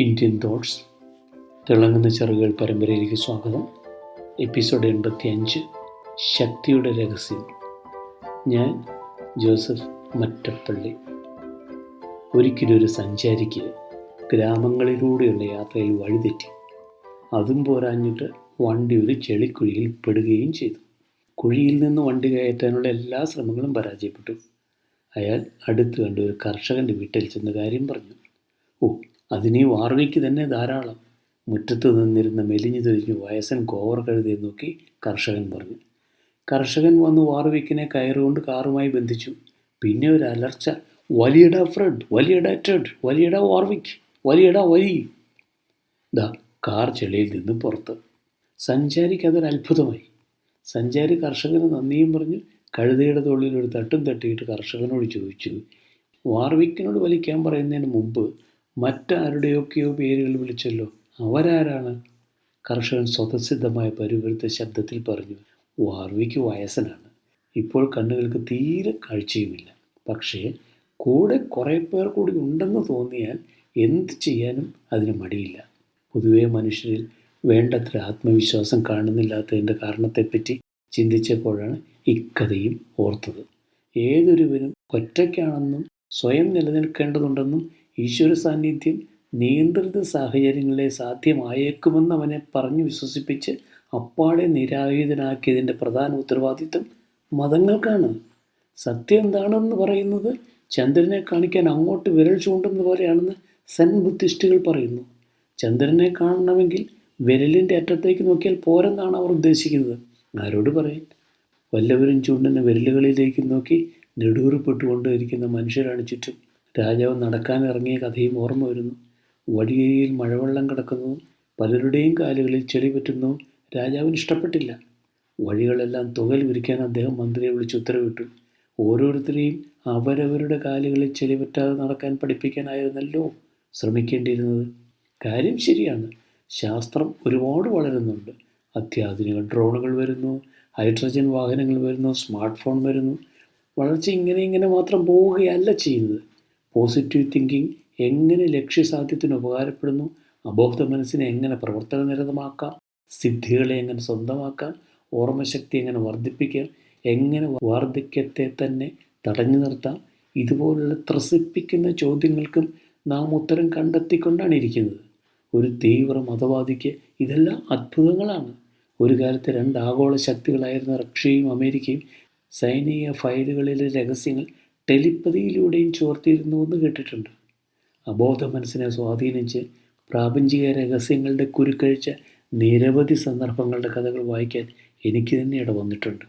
Indian thoughts തിളങ്ങുന്ന ചെറുകൾ പരമ്പരയിലേക്ക് സ്വാഗതം. എപ്പിസോഡ് എൺപത്തി അഞ്ച് ശക്തിയുടെ രഹസ്യം. ഞാൻ ജോസഫ് മറ്റപ്പള്ളി. ഒരിക്കലും ഒരു സഞ്ചാരിക്ക് ഗ്രാമങ്ങളിലൂടെയുള്ള യാത്രയിൽ വഴിതെറ്റി. അതും പോരാഞ്ഞിട്ട് വണ്ടി ഒരു ചെളിക്കുഴിയിൽ പെടുകയും ചെയ്തു. കുഴിയിൽ നിന്ന് വണ്ടി കയറ്റാനുള്ള എല്ലാ ശ്രമങ്ങളും പരാജയപ്പെട്ടു. അയാൾ അടുത്ത് കണ്ട ഒരു കർഷകന്റെ വീട്ടിൽ ചെന്ന കാര്യം പറഞ്ഞു. ഓ അതിനീ വാർവയ്ക്ക് തന്നെ ധാരാളം മുറ്റത്ത് നിന്നിരുന്ന മെലിഞ്ഞു തെളിഞ്ഞു വയസ്സൻ കോവർ കഴുതിയെ നോക്കി കർഷകൻ പറഞ്ഞു. കർഷകൻ വന്ന് വാർവിക്കിനെ കയറുകൊണ്ട് കാറുമായി ബന്ധിച്ചു. പിന്നെ ഒരു അലർച്ച വലിയട ഫ്രണ്ട് വലിയട ടെഡ് വലിയട വാർവിക്ക് വലിയട വലി ദാ കാർ ചെളിയിൽ നിന്ന് പുറത്ത്. സഞ്ചാരിക്ക് അതൊരു അത്ഭുതമായി. സഞ്ചാരി കർഷകന് നന്ദിയും പറഞ്ഞ്. കഴുതയുടെ തൊള്ളിൽ ഒരു തട്ടും തട്ടിയിട്ട് കർഷകനോട് ചോദിച്ചു വാർവിക്കിനോട് വലിക്കാൻ പറയുന്നതിന് മുമ്പ് മറ്റാരുടെയൊക്കെയോ പേരുകൾ വിളിച്ചല്ലോ. അവരാരാണ്? കർഷകൻ സ്വതസിദ്ധമായ പരിവൃത്ത ശബ്ദത്തിൽ പറഞ്ഞു വാർവിക്ക് വയസ്സനാണ്. ഇപ്പോൾ കണ്ണുകൾക്ക് തീരെ കാഴ്ചയുമില്ല. പക്ഷേ കൂടെ കുറേ പേർ കൂടി ഉണ്ടെന്ന് തോന്നിയാൽ എന്ത് ചെയ്യാനും അതിന് മടിയില്ല. പൊതുവേ മനുഷ്യരിൽ വേണ്ടത്ര ആത്മവിശ്വാസം കാണുന്നില്ലാത്തതിന്റെ കാരണത്തെപ്പറ്റി ചിന്തിച്ചപ്പോഴാണ് ഇക്കഥയും ഓർത്തത്. ഏതൊരുവനും ഒറ്റയ്ക്കാണെന്നും സ്വയം നിലനിൽക്കേണ്ടതുണ്ടെന്നും ഈശ്വര സാന്നിധ്യം നിയന്ത്രിത സാഹചര്യങ്ങളെ സാധ്യമായേക്കുമെന്ന് അവനെ പറഞ്ഞു വിശ്വസിപ്പിച്ച് അപ്പാടെ നിരായുധനാക്കിയതിന്റെ പ്രധാന ഉത്തരവാദിത്വം മതങ്ങൾക്കാണ്. സത്യം എന്താണെന്ന് പറയുന്നത് ചന്ദ്രനെ കാണിക്കാൻ അങ്ങോട്ട് വിരൽ ചൂണ്ടുന്ന പോലെയാണെന്ന് സെൻ ബുദ്ധിസ്റ്റുകൾ പറയുന്നു. ചന്ദ്രനെ കാണണമെങ്കിൽ വിരലിന്റെ അറ്റത്തേക്ക് നോക്കിയാൽ പോരെന്നാണ് അവർ ഉദ്ദേശിക്കുന്നത്. ആരോട് പറയും? വല്ലവരും ചൂണ്ടുന്ന വിരലുകളിലേക്ക് നോക്കി നെടുവേർപ്പെട്ടുകൊണ്ട് ഇരിക്കുന്ന മനുഷ്യരാണ് ചുറ്റും. രാജാവ് നടക്കാനിറങ്ങിയ കഥയും ഓർമ്മ വരുന്നു. വടിയരിയിൽ മഴവെള്ളം കിടക്കുന്നതും പലരുടെയും കാലുകളിൽ ചെളി പറ്റുന്നതും രാജാവിന് ഇഷ്ടപ്പെട്ടില്ല. വഴികളെല്ലാം തുകൽ വിരിക്കാൻ അദ്ദേഹം മന്ത്രിയെ വിളിച്ച് ഉത്തരവിട്ടു. ഓരോരുത്തരെയും അവരവരുടെ കാലുകളിൽ ചെളി പറ്റാതെ നടക്കാൻ പഠിപ്പിക്കാനായിരുന്നല്ലോ ശ്രമിക്കേണ്ടിയിരുന്നത്. കാര്യം ശരിയാണ്. ശാസ്ത്രം ഒരുപാട് വളരുന്നുണ്ട്. അത്യാധുനിക ഡ്രോണുകൾ വരുന്നു. ഹൈഡ്രജൻ വാഹനങ്ങൾ വരുന്നു. സ്മാർട്ട് ഫോൺ വരുന്നു. വളർച്ച ഇങ്ങനെ ഇങ്ങനെ മാത്രം പോവുകയല്ല ചെയ്യുന്നത്. പോസിറ്റീവ് തിങ്കിങ് എങ്ങനെ ലക്ഷ്യസാധ്യത്തിന് ഉപകാരപ്പെടുന്നു? അബോധ മനസ്സിനെ എങ്ങനെ പ്രവർത്തനനിരതമാക്കാം സിദ്ധികളെ എങ്ങനെ സ്വന്തമാക്കാം? ഓർമ്മശക്തി എങ്ങനെ വർദ്ധിപ്പിക്കാം? എങ്ങനെ വാർദ്ധക്യത്തെ തന്നെ തടഞ്ഞു നിർത്താം? ഇതുപോലുള്ള ത്രസിപ്പിക്കുന്ന ചോദ്യങ്ങൾക്കും നാം ഉത്തരം കണ്ടെത്തിക്കൊണ്ടാണ് ഇരിക്കുന്നത്. ഒരു തീവ്ര മതവാദിക്ക് ഇതെല്ലാം അത്ഭുതങ്ങളാണ്. ഒരു കാലത്ത് രണ്ട് ആഗോള ശക്തികളായിരുന്ന റഷ്യയും അമേരിക്കയും സൈനിക ഫയലുകളിലെ രഹസ്യങ്ങൾ ടെലിപ്പതിയിലൂടെയും ചോർത്തിയിരുന്നു എന്ന് കേട്ടിട്ടുണ്ട്. അബോധ മനസ്സിനെ സ്വാധീനിച്ച് പ്രാപഞ്ചിക രഹസ്യങ്ങളുടെ കുരുക്കഴിച്ച നിരവധി സന്ദർഭങ്ങളുടെ കഥകൾ വായിക്കാൻ എനിക്ക് തന്നെ ഇട വന്നിട്ടുണ്ട്.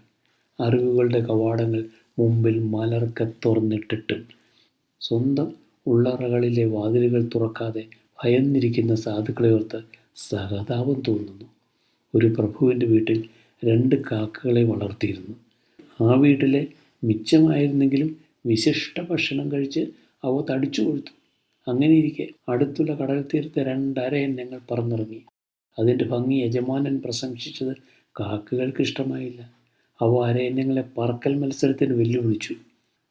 അറിവുകളുടെ കവാടങ്ങൾ മുമ്പിൽ മലർക്ക തുറന്നിട്ടിട്ടും സ്വന്തം ഉള്ളറകളിലെ വാതിലുകൾ തുറക്കാതെ ഭയന്നിരിക്കുന്ന സാധുക്കളെ ഓർത്ത് സഹതാപം തോന്നുന്നു. ഒരു പ്രഭുവിന്റെ വീട്ടിൽ രണ്ട് കാക്കകളെ വളർത്തിയിരുന്നു. ആ വീട്ടിലെ മിച്ചമായിരുന്നെങ്കിലും വിശിഷ്ട ഭക്ഷണം കഴിച്ച് അവ തടിച്ചു കൊഴുത്തു. അങ്ങനെ ഇരിക്കെ അടുത്തുള്ള കടൽ തീരത്ത് രണ്ടരയൻ ഞങ്ങൾ പറന്നിറങ്ങി. അതിന്റെ ഭംഗി യജമാനൻ പ്രശംസിച്ചത് കാക്കകൾക്ക് ഇഷ്ടമായില്ല. അവ അരയന്നങ്ങളെ പറക്കൽ മത്സരത്തിന് വെല്ലുവിളിച്ചു.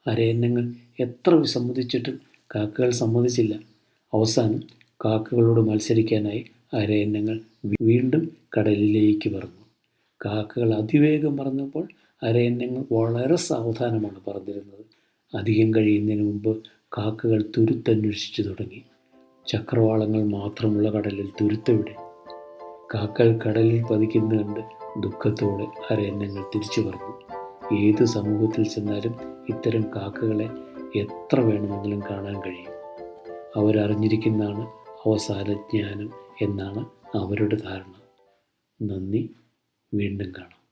അരയന്നങ്ങൾ എത്ര വിസമ്മതിച്ചിട്ടും കാക്കകൾ സമ്മതിച്ചില്ല. അവസാനം കാക്കകളോട് മത്സരിക്കാനായി അരയന്നങ്ങൾ വീണ്ടും കടലിലേക്ക് പറന്നു. കാക്കകൾ അതിവേഗം പറന്നപ്പോൾ അരയന്നങ്ങൾ വളരെ സാവധാനമാണ് പറന്നിരുന്നത്. അധികം കഴിയുന്നതിന് മുമ്പ് കാക്കകൾ തുരുത്തന്വേഷിച്ചു തുടങ്ങി. ചക്രവാളങ്ങൾ മാത്രമുള്ള കടലിൽ തുരുത്തെവിടെ കാക്കകൾ കടലിൽ പതിക്കുന്ന കണ്ട് ദുഃഖത്തോടെ അരയന്നങ്ങൾ തിരിച്ചു പറഞ്ഞു ഏത് സമൂഹത്തിൽ ചെന്നാലും ഇത്തരം കാക്കകളെ എത്ര വേണമെങ്കിലും കാണാൻ കഴിയും. അവരറിഞ്ഞിരിക്കുന്നതാണ് അവസാന ജ്ഞാനം എന്നാണ് അവരുടെ ധാരണ. നന്ദി വീണ്ടും കാണാം.